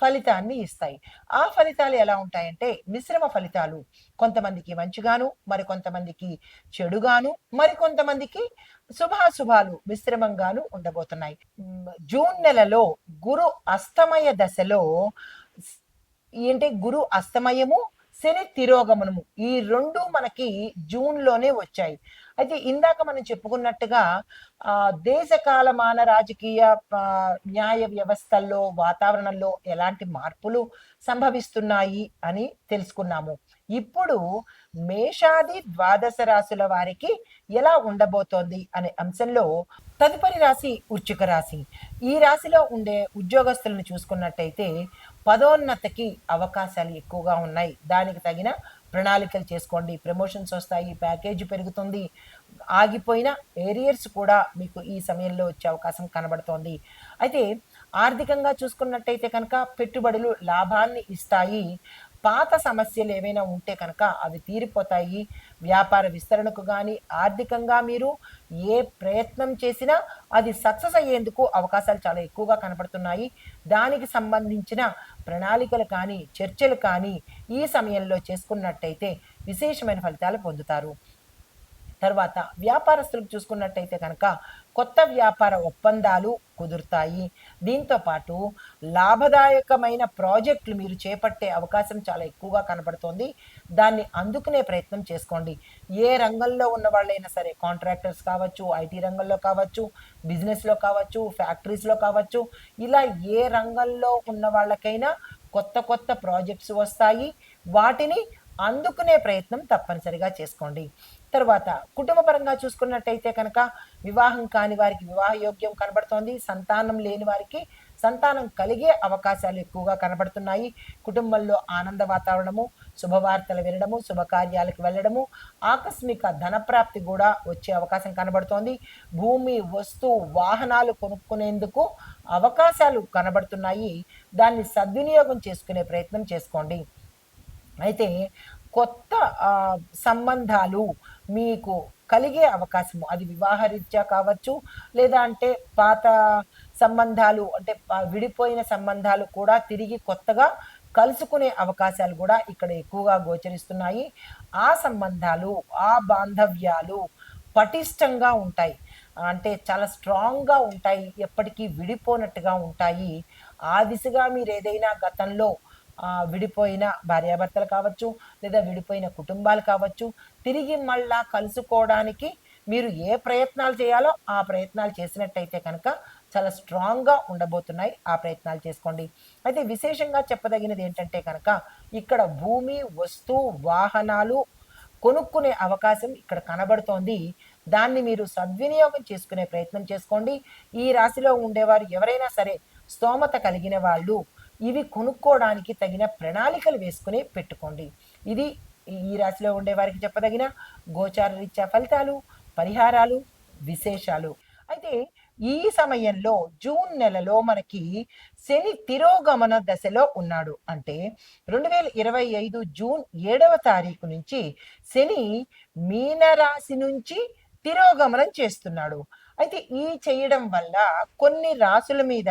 ఫలితాన్ని ఇస్తాయి. ఆ ఫలితాలు ఎలా ఉంటాయంటే మిశ్రమ ఫలితాలు. కొంతమందికి మంచిగాను మరికొంతమందికి చెడుగాను మరి కొంతమందికి శుభాశుభాలు మిశ్రమంగాను ఉండబోతున్నాయి. జూన్ నెలలో గురు అస్తమయ దశలో ఏంటి? గురు అస్తమయము శని తిరోగమనము. ఈ రెండు మనకి జూన్లోనే వచ్చాయి. అయితే ఇందాక మనం చెప్పుకున్నట్టుగా ఆ దేశ కాలమాన రాజకీయ న్యాయ వ్యవస్థల్లో వాతావరణంలో ఎలాంటి మార్పులు సంభవిస్తున్నాయి అని తెలుసుకున్నాము. ఇప్పుడు మేషాది ద్వాదశ రాశుల వారికి ఎలా ఉండబోతోంది అనే అంశంలో తదుపరి రాశి ఉచ్చుక రాశి. ఈ రాశిలో ఉండే ఉద్యోగస్తులను చూసుకున్నట్టయితే పదోన్నతికి అవకాశాలు ఎక్కువగా ఉన్నాయి. దానికి తగిన ప్రణాళికలు చేసుకోండి. ప్రమోషన్స్ వస్తాయి ప్యాకేజ్ పెరుగుతుంది. ఆగిపోయిన ఏరియర్స్ కూడా మీకు ఈ సమయంలో వచ్చే అవకాశం కనబడుతోంది. అయితే ఆర్థికంగా చూసుకున్నట్టయితే కనుక పెట్టుబడులు లాభాన్ని ఇస్తాయి. పాత సమస్యలు ఏవైనా ఉంటే కనుక అవి తీరిపోతాయి. వ్యాపార విస్తరణకు కానీ ఆర్థికంగా మీరు ఏ ప్రయత్నం చేసినా అది సక్సెస్ అయ్యేందుకు అవకాశాలు చాలా ఎక్కువగా కనపడుతున్నాయి. దానికి సంబంధించిన ప్రణాళికలు కానీ చర్చలు కానీ ఈ సమయంలో చేసుకున్నట్టయితే విశేషమైన ఫలితాలు పొందుతారు. తర్వాత వ్యాపారస్తులకు చూసుకున్నట్టయితే కనుక కొత్త వ్యాపార ఒప్పందాలు కుదురుతాయి. దీంతో పాటు లాభదాయకమైన ప్రాజెక్టులు మీరు చేపట్టే అవకాశం చాలా ఎక్కువగా కనబడుతోంది. దాన్ని అందుకునే ప్రయత్నం చేసుకోండి. ఏ రంగంలో ఉన్న వాళ్ళైనా సరే కాంట్రాక్టర్స్ కావచ్చు ఐటీ రంగంలో కావచ్చు బిజినెస్లో కావచ్చు ఫ్యాక్టరీస్లో కావచ్చు ఇలా ఏ రంగంలో ఉన్న వాళ్ళకైనా కొత్త కొత్త ప్రాజెక్ట్స్ వస్తాయి. వాటిని అందుకునే ప్రయత్నం తప్పనిసరిగా చేసుకోండి. తర్వాత కుటుంబ పరంగా చూసుకున్నట్టయితే కనుక వివాహం కాని వారికి వివాహ యోగ్యం కనబడుతోంది. సంతానం లేని వారికి సంతానం కలిగే అవకాశాలు ఎక్కువగా కనబడుతున్నాయి. కుటుంబంలో ఆనంద వాతావరణము శుభవార్తలు వినడము శుభకార్యాలకు వెళ్ళడము ఆకస్మిక ధనప్రాప్తి కూడా వచ్చే అవకాశం కనబడుతోంది. భూమి వస్తువు వాహనాలు కొనుక్కునేందుకు అవకాశాలు కనబడుతున్నాయి. దాన్ని సద్వినియోగం చేసుకునే ప్రయత్నం చేసుకోండి. అయితే కొత్త సంబంధాలు మీకు కలిగే అవకాశము. అది వివాహరీత్యా కావచ్చు లేదా అంటే పాత సంబంధాలు అంటే విడిపోయిన సంబంధాలు కూడా తిరిగి కొత్తగా కలుసుకునే అవకాశాలు కూడా ఇక్కడ ఎక్కువగా గోచరిస్తున్నాయి. ఆ సంబంధాలు ఆ బాంధవ్యాలు పటిష్టంగా ఉంటాయి. అంటే చాలా స్ట్రాంగ్గా ఉంటాయి ఎప్పటికీ విడిపోనట్టుగా ఉంటాయి. ఆ దిశగా మీరు ఏదైనా గతంలో విడిపోయిన భార్యాభర్తలు కావచ్చు లేదా విడిపోయిన కుటుంబాలు కావచ్చు తిరిగి మళ్ళా కలుసుకోవడానికి మీరు ఏ ప్రయత్నాలు చేయాలో ఆ ప్రయత్నాలు చేసినట్టయితే కనుక చాలా స్ట్రాంగ్గా ఉండబోతున్నాయి ఆ ప్రయత్నాలు చేసుకోండి. అయితే విశేషంగా చెప్పదగినది ఏంటంటే కనుక ఇక్కడ భూమి వస్తు వాహనాలు కొనుక్కునే అవకాశం ఇక్కడ కనబడుతోంది. దాన్ని మీరు సద్వినియోగం చేసుకునే ప్రయత్నం చేసుకోండి. ఈ రాశిలో ఉండేవారు ఎవరైనా సరే స్తోమత కలిగిన వాళ్ళు ఇవి కొనుక్కోవడానికి తగిన ప్రణాళికలు వేసుకుని పెట్టుకోండి. ఇది ఈ రాశిలో ఉండే వారికి చెప్పదగిన గోచార రీత్యా ఫలితాలు పరిహారాలు విశేషాలు. అయితే ఈ సమయంలో జూన్ నెలలో మనకి శని తిరోగమన దశలో ఉన్నాడు. అంటే రెండు వేల ఇరవై ఐదు జూన్ ఏడవ తారీఖు నుంచి శని మీనరాశి నుంచి తిరోగమనం చేస్తున్నాడు. అయితే ఈ చేయడం వల్ల కొన్ని రాసుల మీద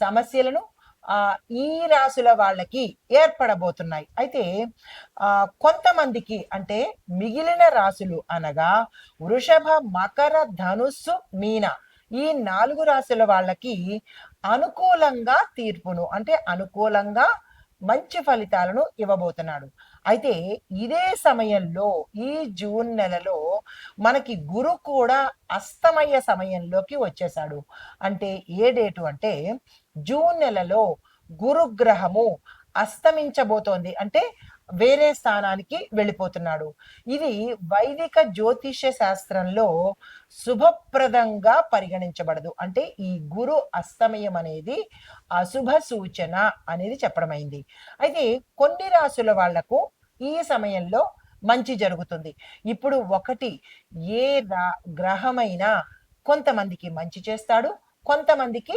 సమస్యలను ఈ రాసుల వాళ్ళకి ఏర్పడబోతున్నాయి. అయితే కొంతమందికి అంటే మిగిలిన రాసులు అనగా వృషభ మకర ధనుస్సు మీన ఈ నాలుగు రాశుల వాళ్ళకి అనుకూలంగా తీర్పును అంటే అనుకూలంగా మంచి ఫలితాలను ఇవ్వబోతున్నాడు. అయితే ఇదే సమయంలో ఈ జూన్ నెలలో మనకి గురు కూడా అస్తమయ్య సమయంలోకి వచ్చేసాడు అంటే ఏ డేటు అంటే జూన్ నెలలో గురుగ్రహము అస్తమించబోతోంది. అంటే వేరే స్థానానికి వెళ్ళిపోతున్నాడు. ఇది వైదిక జ్యోతిష్య శాస్త్రంలో శుభప్రదంగా పరిగణించబడదు. అంటే ఈ గురు అస్తమయం అనేది అశుభ సూచన అనేది చెప్పడమైంది. అయితే కొన్ని రాసుల వాళ్ళకు ఈ సమయంలో మంచి జరుగుతుంది. ఇప్పుడు ఒకటి ఏ రా గ్రహమైనా కొంతమందికి మంచి చేస్తాడు కొంతమందికి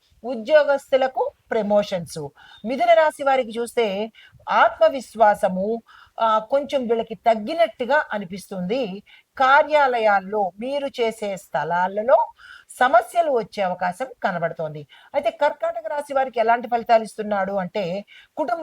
ఉద్యోగస్తులకు ప్రమోషన్స్. మిథున రాశి వారికి చూస్తే ఆత్మవిశ్వాసము కొంచెం వీళ్ళకి తగ్గినట్టుగా అనిపిస్తుంది. కార్యాలయాల్లో మీరు చేసే స్థలాలలో సమస్యలు వచ్చే అవకాశం కనబడుతోంది. అయితే కర్కాటక రాశి వారికి ఎలాంటి ఫలితాలు ఇస్తున్నాడు అంటే కుటుంబ